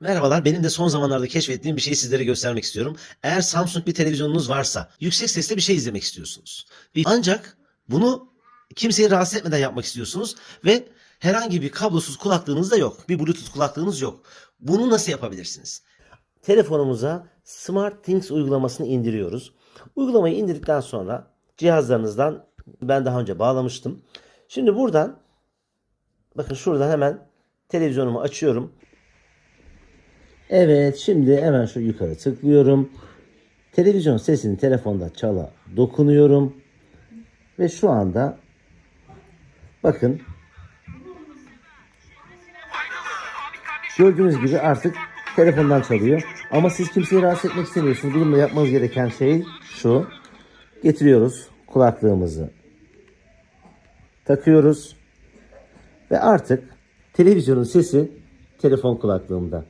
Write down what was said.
Merhabalar, benim de son zamanlarda keşfettiğim bir şeyi sizlere göstermek istiyorum. Eğer Samsung bir televizyonunuz varsa, yüksek sesle bir şey izlemek istiyorsunuz. Ancak bunu kimseyi rahatsız etmeden yapmak istiyorsunuz ve herhangi bir kablosuz kulaklığınız da yok. Bir Bluetooth kulaklığınız yok. Bunu nasıl yapabilirsiniz? Telefonumuza SmartThings uygulamasını indiriyoruz. Uygulamayı indirdikten sonra cihazlarınızdan ben daha önce bağlamıştım. Şimdi buradan bakın şuradan hemen televizyonumu açıyorum. Evet şimdi hemen şu yukarı tıklıyorum. Televizyon sesini telefonda çala dokunuyorum. Ve şu anda bakın gördüğünüz gibi artık telefondan çalıyor. Ama siz kimseyi rahatsız etmek istemiyorsunuz. Bununla yapmanız gereken şey şu. Getiriyoruz kulaklığımızı. Takıyoruz. Ve artık televizyonun sesi telefon kulaklığımda.